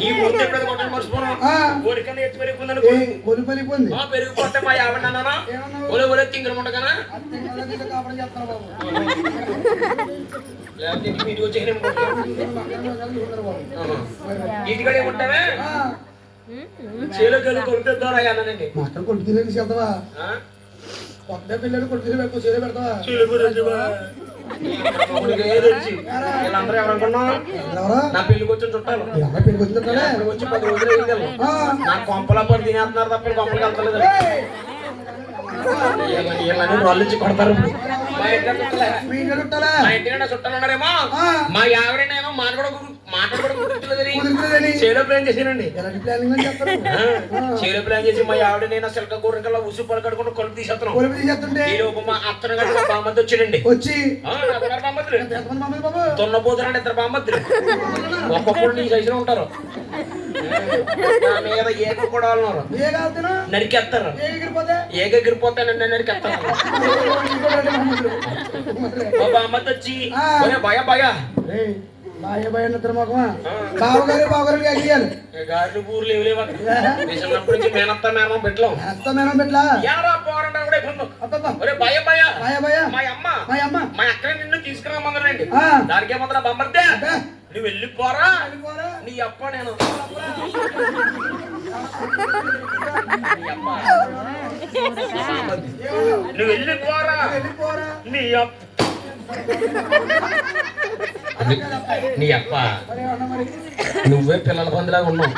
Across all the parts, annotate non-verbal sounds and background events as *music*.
ఈ ముందు కొట్టని మర్చిపోను. ఎత్తి కొలు ఆ పెరిగిపోతే మా? ఒలే ఒలే తింగర లేకపోతే ఇంటికి వచ్చి ఇంటికాడ చేలో కొడితే కొట్టు? కొత్త పిల్లలు కొట్టు పెట్టుకో చేరే పెడతావా వీళ్ళందరూ ఎవరనుకున్నా ఎవరా? నా పెళ్ళికి వచ్చిన చుట్టాలు? వచ్చి పది రోజులు అయ్యింది నా కొంపల పడి తినేస్తున్నారు తప్ప కొంపలకి వెళ్తలేదు వీళ్ళని- ఇచ్చి కొడతారు. మా ఇంట్లో చుట్టాలే. మీ ఇంట్లో చుట్టాలా? ఉన్నారేమో. మా ఆవిడనేమో కుదురుతులేదని. చేలో ప్లాన్ ప్లాన్ చేసి మా ఆవిడ నేను సిల్క కూరకల్లా ఉసు పలు కడుకుంటూ కలుపు తీసేస్తున్నాం. కొలుపు తీసేస్తుంటే? ఈ లోపు మా అత్తను బామ్మద్ది వచ్చాడండి వచ్చి? ఇద్దరు బామ్మద్దులు ఒక్కొక్కడు నీ సైజులో ఉంటారు. మీద ఏక కూడా ఉన్నారు. నరికేస్తారు. ఏ ఎగిరిపోతే ఏక ఎగిరిపోతే నన్ను నరికేస్తారు మా బామ్మద్ది వచ్చి భయ భయ. ఏయ్, బాయ్ బాయ్ నిద్ర మొక్కమా బావగారు బావగారు ఎగిరియాలి గారెలు బూర్లు ఏమి లేవు? చిన్నప్పటి నుంచి మేనత్త మేనమ్మ పెట్టలేం ఎంత మేనం పెట్లా యారా పోరంటే కూడా ఇప్పుడు అబ్బబ్బా. ఒరే భయ భయ. మా అమ్మ. మా అమ్మ. మా అక్కడ నిన్ను తీసుకురామందండి ఆ. దానికి ఏమంటారా బొమ్మర్దే. నువ్వు వెళ్ళిపోరా. నీ అప్ప నేను. నువ్వు వెళ్ళిపోరా. నీ అప్ప. నీ అప్ప నువ్వే పిల్లల పందిలాగా ఉన్నావు.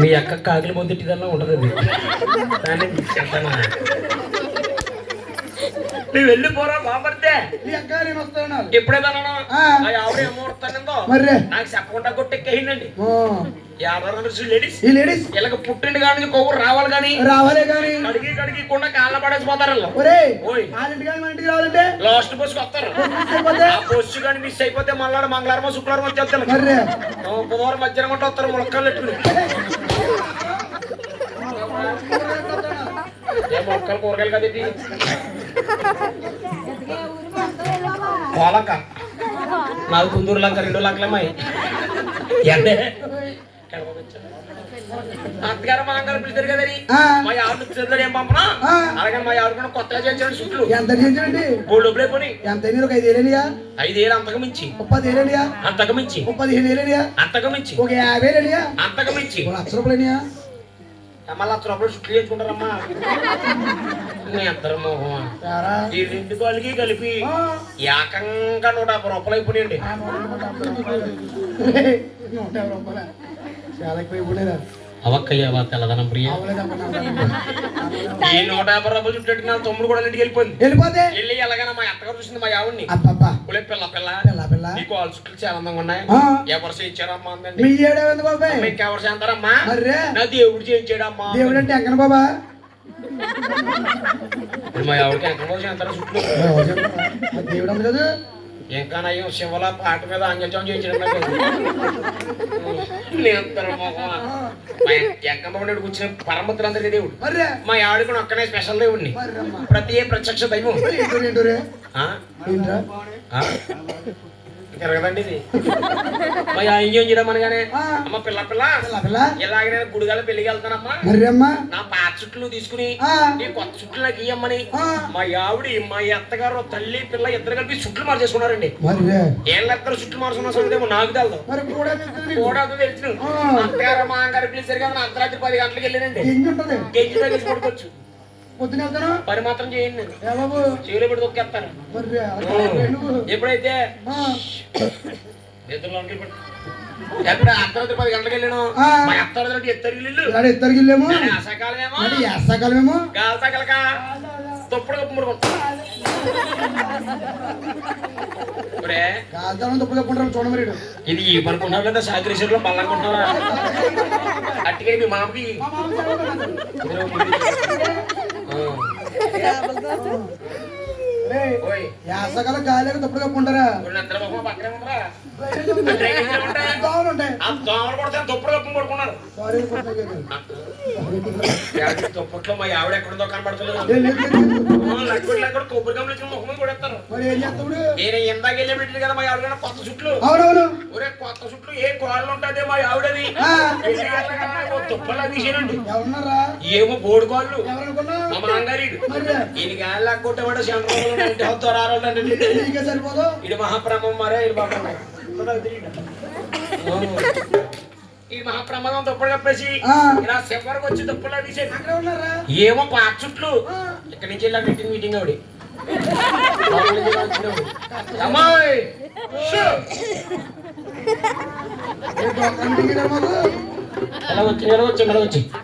నీ అక్క కాకిలి పొద్దుటిదల్లా ఉంటది అది. దాన్ని తీసుకెళ్తానా నువ్వు వెళ్ళిపోరా బాబర్దే నీ అక్క నేను వస్తాను ఎప్పుడేదా ఆ. ఆవిడ మర్రే. నాకు చెప్పకుండా లేడీస్ ఈ లేడీస్ వీళ్ళకి పుట్టింటి కాడి కొవ్వు రావాలి కానీ రావాలే కానీ. కడిగి కడిగి కూడా కాళ్ళ పడేసిపోతారు కానీ రావాలంటే? లాస్ట్ బస్సుకి వస్తారు? బస్సు కానీ మిస్ అయిపోతే మళ్ళీ మంగళవారం శుక్రవారం వచ్చేస్తారు బుధవారం మధ్యాహ్నం కొంటే వస్తారు ములక్కలు పెట్టుకుని. ఏ మొక్కలు కూరగాయలు కదా ఇది కోలక. నాలుగు కుందూరు లంక రెండు లంకలమ్మాయి అంటే అత్తగారు మా అంగారు పిలిచారు కదని ఆ. మా ఆవిడ ఏం పంపనా. అలాగే మా ఆవిడ కూడా కొత్తగా చేయించాడు చుట్లు ఎంత చేయించండి మూడు డబ్బులు అయిపోయి ఎంత అయినా ఒక ఐదు వేలేనియా ఐదేళ్ళు అంతకు మించి. ముప్పది వేలేనియా అంతకు మించి. ముప్పది వేలేనియా అంతకు మించి. ఒక యాభై వేలేనియా అంతకు మించి. లక్ష రూపాయలేనియా మళ్ళీ లక్ష రూపాయలు చుట్లు చేసుకుంటారమ్మా. నీ ఇద్దరు రారా ఈ రెండు కలిపి. ఏకంగా నూట యాభై రూపాయలు నూట నూట యాభై రూపాయలు. ఇవ్వలేదా అవక్కయ్యవా తెల్లదనం ప్రియ. ఈ నూట యాభై రూపాయలు చుట్టూ నా తమ్ముడు కూడా ఇంటికి వెళ్ళిపోయింది. వెళ్ళిపోతే? వెళ్ళి ఎలాగైనా మా అత్తగారు చూసింది మా ఆవిడ్ని. అబ్బబ్బా. ఒలే పిల్ల పిల్ల. పిల్ల పిల్ల. నీకు వాళ్ళ చుట్టూ చాలా అందంగా ఉన్నాయి. ఎవరు చేయించారమ్మా మీ ఏడేవంది బాబాయ్? మీకు ఎవరు చేస్తారమ్మా? నా దేవుడు చేయించాడమ్మా దేవుడు అంటే ఎక్కడ బాబా? మా ఎవరికి ఎక్కడ చేస్తారా చుట్టూ దేవుడు కదా. ఇంకా నయ్యం శివల పాట మీద అంజం చేయించడం కూర్చున్న పరమతులందరికీ దేవుడు. మా ఆవిడకు ఒక్కనే స్పెషల్ దేవుడిని ప్రతి ప్రత్యక్ష దైవం. మరి? తిరగదండి ఇది మా ఏం చేయడం అనగానే. అమ్మ పిల్ల పిల్ల పిల్ల ఇలాగే నేను గుడిగాల పెళ్ళికి వెళ్తానమ్మా మర్రమ్మా నా పాత చుట్లు తీసుకుని. నీ కొత్త చుట్లు నాకు ఇయ్యమ్మని. మా ఆవిడ మా అత్తగారు తల్లి పిల్ల ఇద్దరు కలిపి చుట్లు మార్చేసుకున్నారండి వీళ్ళిద్దరు చుట్లు మార్చుకున్న సంగతి నాకు తెలదు మరి కూడా తెలుస్తుంది కూడా తెలుసు ఆ. అత్తగారు మా గారు పిలిచారు కదా అర్ధరాత్రి పది గంటలకు వెళ్ళానండి గెంజి తగ్గించి పడుకోవచ్చు పొద్దున వెళ్తాను? పని మాత్రం చేయండి బాబు? చెవులు పెట్టి తొక్కేస్తాను నువ్వు ఎప్పుడైతే? అర్ధరాత్రి పది గంటలకు వెళ్ళాను? ఆ. మా అత్తరాత్రి ఎత్తరు ఇల్లు. ఇలాడ ఇద్దరు గిల్లేమో అసకాలమేమో అంటే ఎస్సకాలమేమో గాల్సకలక తప్పుడు కప్పు ముడుకుంటా ఇప్పుడే కాల్తాను తప్పు తప్పుకుంటారు చూడ మరి. ఇది ఈ పనుకున్నావు లేదా సాగరేశ్వరంలో పల్లనుకుంటున్నా అట్టుకే మీ మామకి. యాసగల గాలికి దుప్పటి కప్పుకుంటారా? సారీ దుప్పట్లో మా ఆవిడ ఎక్కడుందో లక్కడు కొబ్బరి గమలు ఇచ్చిన ముఖం మీద కొడేస్తారు. మరి ఏం చేస్తాడు నేను ఇందాక వెళ్ళే పెట్టింది కదా మా ఆవిడ కొత్త చుట్లు అవునవును. ఒరే కొత్త చుట్లు ఏ కోళ్ళు ఉంటుంది మా ఆవిడది ఆ. దుప్పలా తీసేనండి ఏమో బోడు కోళ్ళు. మా మరి? ఈయన గాలి కొట్టేవాడు చంద్రబాబు నీకే సరిపోదు? ఇది మహాప్రమం మరే బాబు. *laughs* ఈ మహాప్రమాదం దుప్పటి కప్పేసి. ఇలా చివరికి వచ్చి దుప్పలా ఉన్నారా ఏమో పాత చుట్లు. ఇక్కడి నుంచి వెళ్ళా మీటింగ్ మీటింగ్ ఆవిడ. మాకు ఎలా వచ్చి ఎలా వచ్చి ఎలా వచ్చి.